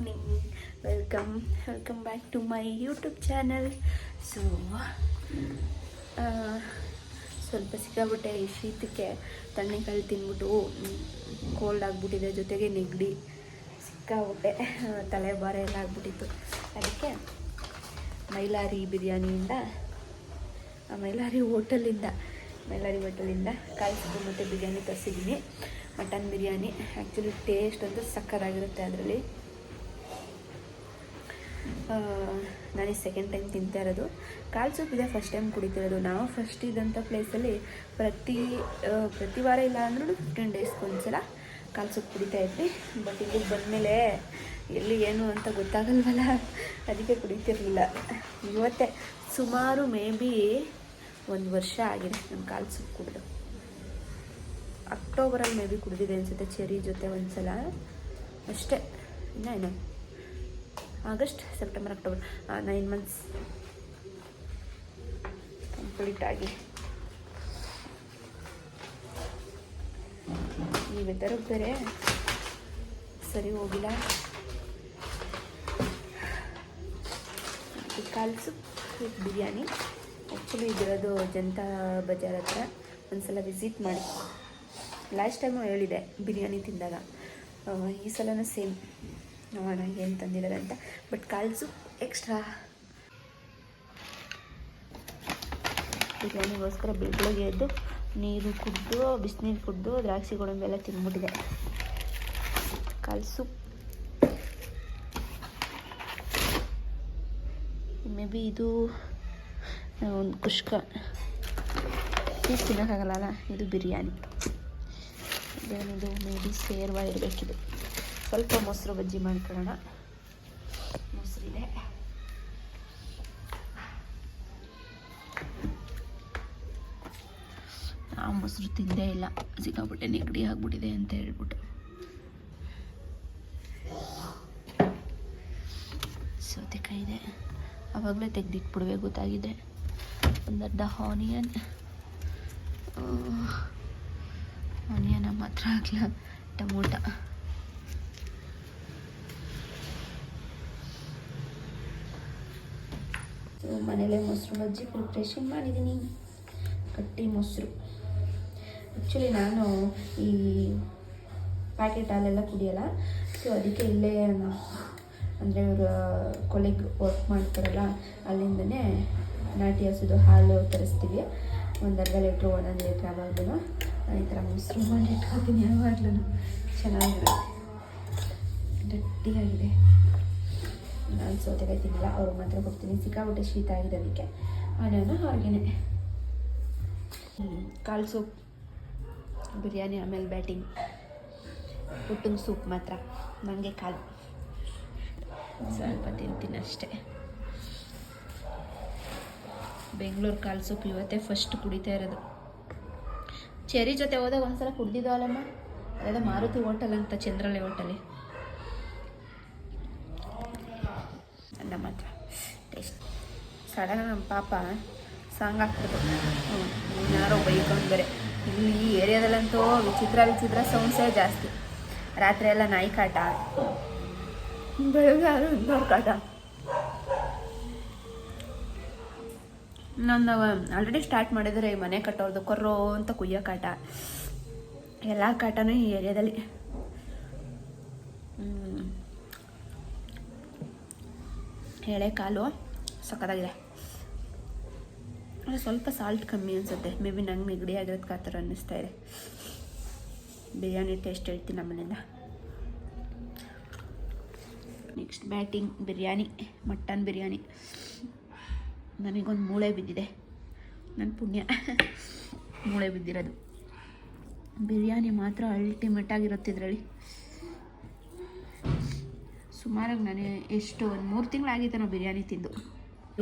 Morning welcome welcome back to my YouTube channel so ಸ್ವಲ್ಪ ಸಿಕ್ಕಾಬಿಟ್ಟೆ ಈ ಶೀತಕ್ಕೆ ತಣ್ಣೆಕಾಳು ತಿಂದ್ಬಿಟ್ಟು ಕೋಲ್ಡ್ ಆಗಿಬಿಟ್ಟಿದೆ, ಜೊತೆಗೆ ನೆಗಡಿ ಸಿಕ್ಕಾಬಿಟ್ಟೆ ತಲೆ ಭಾರ ಎಲ್ಲ ಆಗ್ಬಿಟ್ಟಿತ್ತು. ಅದಕ್ಕೆ ಮೈಲಾರಿ ಬಿರಿಯಾನಿಯಿಂದ ಮೈಲಾರಿ ಹೋಟೆಲಿಂದ ಮೈಲಾರಿ ಹೋಟೆಲಿಂದ ಕಾಯಿಸಿದ್ದು ಮತ್ತು ಬಿರಿಯಾನಿ ತರಿಸಿದ್ದೀನಿ. ಮಟನ್ ಬಿರಿಯಾನಿ ಆ್ಯಕ್ಚುಲಿ ಟೇಸ್ಟ್ ಅಂತೂ ಸಕ್ಕತ್ತಾಗಿರುತ್ತೆ ಅದರಲ್ಲಿ. ನಾನು ಸೆಕೆಂಡ್ ಟೈಮ್ ತಿಂತಾ ಇರೋದು. ಕಾಲು ಸೂಪ್ ಇದೆ ಫಸ್ಟ್ ಟೈಮ್ ಕುಡಿತಿರೋದು. ನಾವು ಫಸ್ಟ್ ಇದ್ದಂಥ ಪ್ಲೇಸಲ್ಲಿ ಪ್ರತಿ ಪ್ರತಿ ವಾರ ಇಲ್ಲ ಅಂದ್ರೂ ಫಿಫ್ಟೀನ್ ಡೇಸ್ಗೆ ಒಂದ್ಸಲ ಕಾಲು ಸೂಪ್ ಕುಡಿತಾ ಇದ್ವಿ. ಬಟ್ ಇಲ್ಲಿಗೆ ಬಂದಮೇಲೆ ಎಲ್ಲಿ ಏನು ಅಂತ ಗೊತ್ತಾಗಲ್ವಲ್ಲ? ಅದಕ್ಕೆ ಕುಡಿತಿರಲಿಲ್ಲ. ಇವತ್ತೇ ಸುಮಾರು ಮೇ ಬಿ ಒಂದು ವರ್ಷ ಆಗಿದೆ ನಮ್ಮ ಕಾಲು ಸೂಪ್ ಕುಡಿದು. ಅಕ್ಟೋಬರಲ್ಲಿ ಮೇ ಬಿ ಕುಡಿದಿದೆ ಅನಿಸುತ್ತೆ ಚೆರಿ ಜೊತೆ ಒಂದ್ಸಲ. ಅಷ್ಟೇ. ಇನ್ನ ಏನು. August, September, October nine months complete ಆಗಿ. ಈ ವೆದರ್ ಬೇರೆ, ಸರಿ ಹೋಗಿಲ್ಲ. ಕಾಲ್ಸು ಬಿರಿಯಾನಿ. ಆ್ಯಕ್ಚುಲಿ ಇದಿರೋದು ಜನತಾ ಬಜಾರ್ ಹತ್ರ ಒಂದ್ಸಲ ವಿಸಿಟ್ ಮಾಡಿ. ಲಾಸ್ಟ್ ಟೈಮು ಹೇಳಿದೆ ಬಿರಿಯಾನಿ ತಿಂದಾಗ. ಈ ಸಲನೂ ಸೇಮ್ ನೋಡೋಣ ಏನು ತಂದಿದ್ದಾರೆ ಅಂತ. ಬಟ್ ಕಾಲ್ಸು ಎಕ್ಸ್ಟ್ರಾ ಬಿರಿಯಾನಿಗೋಸ್ಕರ ಬೆಳಗ್ಗೆ ಎದ್ದು ನೀರು ಕುಡ್ದು, ಬಿಸಿನೀರು ಕುಡಿದು, ದ್ರಾಕ್ಷಿ ಗೋಡಂಬಿ ಎಲ್ಲ ತಿಂದ್ಬಿಟ್ಟಿದೆ. ಕಾಲು ಸೂಪ್ ಮೇ ಬಿ ಇದು ಒಂದು ಕುಷ್ಕ. ಪೀಸ್ ತಿನ್ನೋಕ್ಕಾಗಲ್ಲ ಇದು ಬಿರಿಯಾನಿ. ಬಿರಿಯಾನಿದು ಮೇ ಬಿ ಸೇರ್ವ ಇರಬೇಕಿದು. ಸ್ವಲ್ಪ ಮೊಸರು ಬಜ್ಜಿ ಮಾಡ್ಕೊಳ್ಳೋಣ. ಮೊಸರಿದೆ ಆ ಮೊಸರು ತಿಂದೇ ಇಲ್ಲ. ಸಿಕ್ಕಾಬಿಟ್ಟೆ ನೆಗಡಿ ಆಗ್ಬಿಟ್ಟಿದೆ ಅಂತ ಹೇಳ್ಬಿಟ್ಟು. ಸೌತೆಕಾಯಿ ಇದೆ. ಆವಾಗಲೇ ತೆಗೆದಿಟ್ಬಿಡುವೆ ಗೊತ್ತಾಗಿದೆ. ಒಂದು ಅರ್ಧ ಆನಿಯನ್ ಆನಿಯನ್ ಮಾತ್ರ ಆಗಲ್ಲ ಟಮೋಟ. ಮನೇಲೆ ಮೊಸರು ಬಜ್ಜಿ ಪ್ರಿಪ್ರೇಷನ್ ಮಾಡಿದ್ದೀನಿ. ಗಟ್ಟಿ ಮೊಸರು. ಆ್ಯಕ್ಚುಲಿ ನಾನು ಈ ಪ್ಯಾಕೆಟ್ ಹಾಲೆಲ್ಲ ಕುಡಿಯಲ್ಲ. ಸೊ ಅದಕ್ಕೆ ಇಲ್ಲೇ ಅಂದರೆ ಇವರು ಕೊಲೆಗ್ ವರ್ಕ್ ಮಾಡ್ತಾರಲ್ಲ, ಅಲ್ಲಿಂದನೇ ನಾಟಿ ಹಸಿದು ಹಾಲು ತರಿಸ್ತೀವಿ. ಒಂದು ಅರ್ಧ ಲೀಟ್ರು ಒಂದೊಂದು ಲೀಟ್ರ್ ಯಾವಾಗಲೂ ಈ ಥರ ಮೊಸರು ಮಾಡಿ ಇಟ್ಕೊತೀನಿ ಯಾವಾಗಲೂ ಚೆನ್ನಾಗಿರುತ್ತೆ. ಗಟ್ಟಿಯಾಗಿದೆ. ನಾನು ಸೌತೆಕಾಯಿ ತಿನ್ನಲ್ಲ ಅವ್ರಿಗೆ ಮಾತ್ರ ಕೊಡ್ತೀನಿ. ಸಿಕ್ಕಾಬಿಟ್ಟೆ ಶೀತ ಆಗಿದೆ ಅದಕ್ಕೆ ಆನೇನ ಅವ್ರಿಗೇನೆ ಕಾಲು ಸೂಪ್. ಬಿರಿಯಾನಿ ಆಮೇಲೆ ಬ್ಯಾಟಿಂಗ್. ಪುಟ್ಟನ ಸೂಪ್ ಮಾತ್ರ ನನಗೆ ಕಾಲು ಸ್ವಲ್ಪ ತಿಂತೀನಿ ಅಷ್ಟೇ. ಬೆಂಗಳೂರು ಕಾಲು ಸೂಪ್ ಇವತ್ತೇ ಫಸ್ಟ್ ಕುಡಿತಾ ಇರೋದು. ಚೆರಿ ಜೊತೆ ಹೋದಾಗ ಒಂದ್ಸಲ ಕುಡ್ದಿದ್ದಾವಲ್ಲಮ್ಮ? ಅದೇ ಮಾರುತಿ ಹೋಟೆಲ್ ಅಂತ ಚಂದ್ರಲೆ ಹೋಟೆಲಿ. ಅನ್ನ ಮಾತ್ರ ಟೇಸ್ಟ್ ಸಡನ್ ನಮ್ಮ ಪಾಪ ಸಾಂಗ್ ಹಾಕ್ಬಿಡ್ತು ಹ್ಞೂ ಬೈಕೊಂಡು ಬೇರೆ ಇಲ್ಲಿ ಈ ಏರಿಯಾದಲ್ಲಂತೂ ವಿಚಿತ್ರ ವಿಚಿತ್ರ ಸೌಂಡ್ಸೇ ಜಾಸ್ತಿ ರಾತ್ರಿ ಎಲ್ಲ ನಾಯಿ ಕಾಟ ಬೆಳಗ್ಗೆ ಯಾರು ಇನ್ನೊಂದು ಕಾಟ ನಾನು ಆಲ್ರೆಡಿ ಸ್ಟಾರ್ಟ್ ಮಾಡಿದರೆ ಈ ಮನೆ ಕಟ್ಟೋರ್ದು ಕೊರ್ರೋ ಅಂತ ಕುಯ್ಯೋ ಕಾಟ. ಎಲ್ಲ ಕಾಟನೂ ಈ ಏರಿಯಾದಲ್ಲಿ. ಹ್ಮ್. ಎಳೆ ಕಾಲು ಸಕ್ಕತ್ತಾಗಿದೆ ಆದರೆ ಸ್ವಲ್ಪ ಸಾಲ್ಟ್ ಕಮ್ಮಿ ಅನಿಸುತ್ತೆ. ಮೇ ಬಿ ನಂಗೆ ನೆಗಡಿ ಆಗಿರೋದು ಆ ಥರ ಅನ್ನಿಸ್ತಾ ಇದೆ. ಬಿರಿಯಾನಿ ಟೇಸ್ಟ್ ಹೇಳ್ತೀನಿ ನಮ್ಮನೆಯಿಂದ next batting biryani, mutton biryani. ನನಗೊಂದು ಮೂಳೆ ಬಿದ್ದಿದೆ. ನನ್ನ ಪುಣ್ಯ. ಮೂಳೆ ಬಿದ್ದಿರೋದು. ಬಿರಿಯಾನಿ ಮಾತ್ರ ಅಲ್ಟಿಮೇಟ್ ಆಗಿರುತ್ತೆ ಇದರಲ್ಲಿ. ಸುಮಾರಾಗಿ ನನಗೆ ಎಷ್ಟು ಒಂದು ಮೂರು ತಿಂಗಳಾಗಿತ್ತು ನಾವು ಬಿರಿಯಾನಿ ತಿಂದು.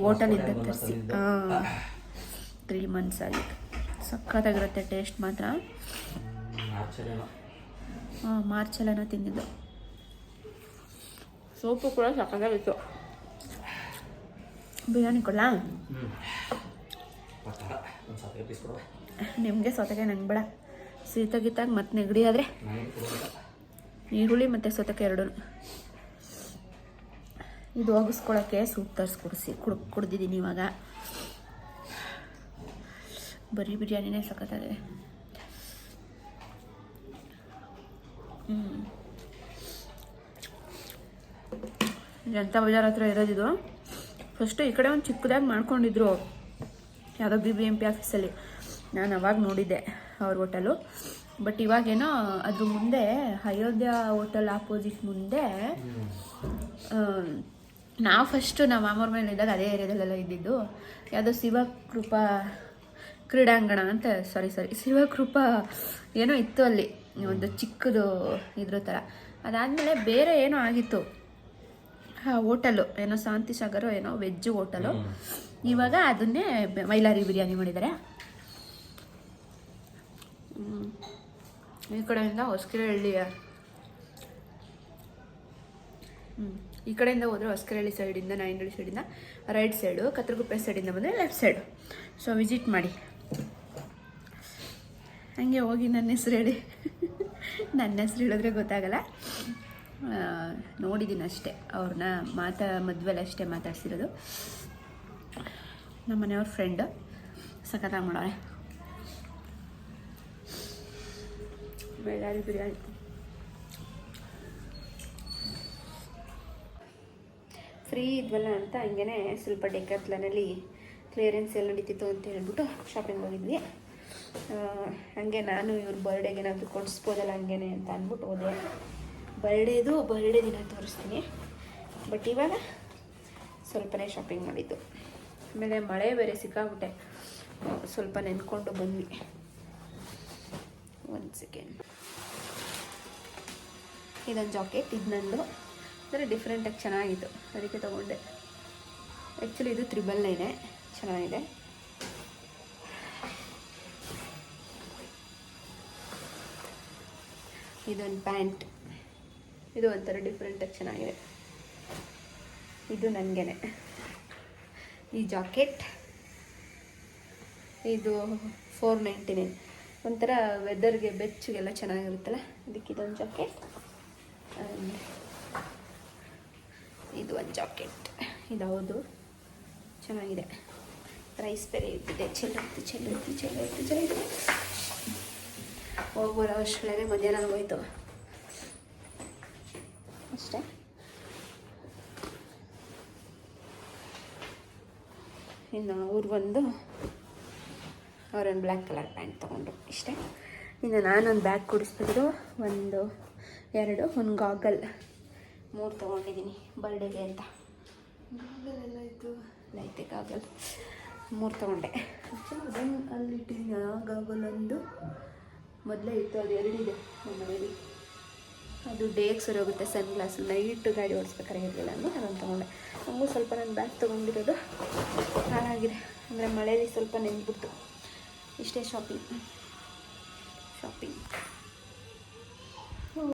ಹೋಟೆಲಿಂದ ತರಿಸಿ. ತ್ರೀ ಮಂತ್ಸ್ ಆಗಿತ್ತು ಸಖತ್ತಾಗಿರುತ್ತೆ ಟೇಸ್ಟ್ ಮಾತ್ರ. ಹಾಂ ಮಾರ್ಚೆಲ್ಲನ ತಿಂದಿದ್ದು. ಸೋಪು ಕೂಡ ಸಖತ್ತಾಗಿತ್ತು. ಬಿರಿಯಾನಿ ಕೊಡಲಾ? ನಿಮಗೆ ಸೌತೆಕಾಯಿ ನಂಗೆ ಬೇಡ. ಶೀತ ಗೀತಾಗ ಮತ್ತೆ ನೆಗಡಿ ಆದರೆ ಈರುಳ್ಳಿ ಮತ್ತು ಸೌತೆಕಾಯಿ ಎರಡೂ ಇದು ಒಗಿಸ್ಕೊಳಕ್ಕೆ ಸೂಪ್ ತರಿಸಿ ಕುಡಿಸಿ ಕುಡ್ ಕುಡ್ದಿದ್ದೀನಿ ಇವಾಗ. ಬರೀ ಬಿರಿಯಾನಿನೇ ಸಖತ್ತಾಗಿದೆ. ಹ್ಞೂ ಜನತಾ ಬಜಾರ್ ಹತ್ರ ಇರೋದಿದು ಫಸ್ಟು ಈ ಕಡೆ ಒಂದು ಚಿಕ್ಕದಾಗಿ ಮಾಡ್ಕೊಂಡಿದ್ರು ಯಾವುದೋ ಬಿ ಬಿ ಎಂ ಪಿ ಆಫೀಸಲ್ಲಿ ನಾನು ಅವಾಗ ನೋಡಿದ್ದೆ ಅವ್ರ ಹೋಟೆಲು. ಬಟ್ ಇವಾಗೇನೋ ಅದ್ರ ಮುಂದೆ ಅಯೋಧ್ಯ ಹೋಟೆಲ್ ಆಪೋಸಿಟ್ ಮುಂದೆ ನಾವು ಫಸ್ಟು ನಮ್ಮ ಮಾಮೂರ ಮೇಲೆ ಇದ್ದಾಗ ಅದೇ ಏರಿಯಾದಲ್ಲೆಲ್ಲ ಇದ್ದಿದ್ದು. ಯಾವುದೋ ಶಿವಕೃಪಾ ಕ್ರೀಡಾಂಗಣ ಅಂತ ಸಾರಿ ಸಾರಿ ಶಿವಕೃಪಾ ಏನೋ ಇತ್ತು ಅಲ್ಲಿ ಒಂದು ಚಿಕ್ಕದು ಇದ್ರ ಥರ ಅದಾದಮೇಲೆ ಬೇರೆ ಏನೋ ಆಗಿತ್ತು. ಹಾಂ ಹೋಟೆಲು ಏನೋ ಶಾಂತಿ ಸಾಗರ ಏನೋ ವೆಜ್ ಹೋಟೆಲು. ಇವಾಗ ಅದನ್ನೇ ಮೈಲಾರಿ ಬಿರಿಯಾನಿ ಮಾಡಿದ್ದಾರೆ. ಈ ಕಡೆಯಿಂದ ಹೊಸಕೆರೆಹಳ್ಳಿಯ ಹ್ಞೂ ಈ ಕಡೆಯಿಂದ ಹೋದರೆ ಹೊಸಕೆರೆಹಳ್ಳಿ ಸೈಡಿಂದ ನಾಯಿಂದಳ್ಳಿ ಸೈಡಿಂದ ರೈಟ್ ಸೈಡು ಕತ್ರಗುಪ್ಪೆ ಸೈಡಿಂದ ಬಂದರೆ ಲೆಫ್ಟ್ ಸೈಡು ಸೊ ವಿಸಿಟ್ ಮಾಡಿ. ಹಂಗೆ ಹೋಗಿ ನನ್ನ ಹೆಸ್ರು ಹೇಳಿ. ನನ್ನ ಹೆಸ್ರು ಹೇಳಿದ್ರೆ ಗೊತ್ತಾಗಲ್ಲ. ನೋಡಿದ್ದೀನಿ ಅಷ್ಟೇ. ಅವ್ರನ್ನ ಮಾತಾ, ಮದುವೆಲಿ ಅಷ್ಟೇ ಮಾತಾಡ್ಸಿರೋದು. ನಮ್ಮ ಮನೆಯವ್ರ ಫ್ರೆಂಡು ಸಖತ್ತಾಗಿ ಮಾಡೋಣ ಬೆಳ್ಳಾರಿ ಬಿರಿಯಾನಿ. ಫ್ರೀ ಇದ್ವಲ್ಲ ಅಂತ ಹಂಗೆ ಸ್ವಲ್ಪ ಡೆಕತ್ಲನಲ್ಲಿ ಕ್ಲಿಯರೆನ್ಸ್ ಎಲ್ಲ ನಡೀತಿತ್ತು ಅಂತ ಹೇಳ್ಬಿಟ್ಟು ಶಾಪಿಂಗ್ ಹೋಗಿದ್ವಿ. ಹಾಗೆ ಹಂಗೆ ನಾನು ಇವ್ರ ಬರ್ಡೇಗೆ ಏನಾದರೂ ಕೊಡಿಸ್ಬೋದಲ್ಲ ಹಂಗೇನೆ ಅಂತ ಅಂದ್ಬಿಟ್ಟು ಹೋದೆ. ಬರ್ಡೇದು ಬರ್ಡೇ ದಿನ ತೋರಿಸ್ತೀನಿ. ಬಟ್ ಇವಾಗ ಸ್ವಲ್ಪನೇ ಶಾಪಿಂಗ್ ಮಾಡಿದ್ದು. ಆಮೇಲೆ ಮಳೆ ಬೇರೆ ಸಿಕ್ಕಾಗ್ಬಿಟ್ಟೆ ಸ್ವಲ್ಪ ನೆನ್ಕೊಂಡು ಬಂದ್ವಿ. ಒಂದು ಸೆಕೆಂಡ್. ಇದೊಂದು ಜಾಕೆಟ್, ಇದು ನಂದು. ಅಂದರೆ ಡಿಫ್ರೆಂಟಾಗಿ ಚೆನ್ನಾಗಿತ್ತು. ಅದಕ್ಕೆ ತೊಗೊಂಡೆ. ಆ್ಯಕ್ಚುಲಿ ಇದು ತ್ರಿಬಲ್ ನೈನೇ ಚೆನ್ನಾಗಿದೆ. ಇದೊಂದು ಪ್ಯಾಂಟ್. ಇದು ಒಂಥರ ಡಿಫ್ರೆಂಟಾಗಿ ಚೆನ್ನಾಗಿದೆ. ಇದು ನನಗೇನೆ. ಈ ಜಾಕೆಟ್. ಇದು ಫೋರ್ ನೈಂಟಿ ನೈನ್. ಒಂಥರ ವೆದರ್ಗೆ ಬೆಚ್ಚಗೆಲ್ಲ ಚೆನ್ನಾಗಿರುತ್ತಲ್ಲ, ಅದಕ್ಕೆ ಇದೊಂದು ಜಾಕೆಟ್. ಇದು ಒಂದು ಜಾಕೆಟ್. ಇದು ಹೌದು. ಚೆನ್ನಾಗಿದೆ. ರೈಸ್ ಬೇರೆ ಇದ್ದಿದೆ. ಚೆಲ್ಲುತ್ತೆ ಚೆಲ್ಲುತ್ತೆ ಚೆಲ್ಲುತ್ತೆ ಚೆಲ್ಲುತ್ತೆ. ಹೋಗ್ಬರೋ ಅಷ್ಟರೊಳಗೆ ಮಧ್ಯಾಹ್ನ ಹೋಯ್ತು ಅಷ್ಟೇ. ಇನ್ನು ಅವ್ರು ಬಂದು ಅವರೊಂದು ಬ್ಲ್ಯಾಕ್ ಕಲರ್ ಪ್ಯಾಂಟ್ ತೊಗೊಂಡ್ರು ಇಷ್ಟೇ. ಇನ್ನು ನಾನೊಂದು ಬ್ಯಾಗ್ ಕೊಡಿಸ್ಬಿಟ್ಟು ಒಂದು, ಎರಡು, ಒಂದು ಗಾಗಲ್. ಮೂರು ತೊಗೊಂಡಿದ್ದೀನಿ ಬರ್ಡೇಗೆ ಅಂತ. ಇತ್ತು ಲೈತೆ ಗಾಗಲ್ ಮೂರು ತೊಗೊಂಡೆ. ಅದನ್ನು ಅಲ್ಲಿ ಇಟ್ಟಿದ್ದೀನಿ. ಗಾಗಲ್ ಒಂದು ಮೊದಲೇ ಇತ್ತು. ಅದು ಎರಡಿದೆ ನಮ್ಮ ಮನೇಲಿ. ಅದು ಡೇಗೆ ಸರಿ ಹೋಗುತ್ತೆ ಸನ್ ಗ್ಲಾಸು ನೈಟ್ ಗಾಡಿ ಓಡಿಸ್ಬೇಕಾರೆ ಇರಲಿಲ್ಲ ಅಂದರೆ ಅದನ್ನು ತೊಗೊಂಡೆ. ನಮಗೂ ಸ್ವಲ್ಪ ನಾನು ಬ್ಯಾಗ್ ತೊಗೊಂಡಿರೋದು ಹಾಳಾಗಿದೆ. ಅಂದರೆ ಮಳೆಯಲ್ಲಿ ಸ್ವಲ್ಪ ನೆಂದ್ಬಿಡ್ತು ಇಷ್ಟೇ ಶಾಪಿಂಗ್ ಶಾಪಿಂಗ್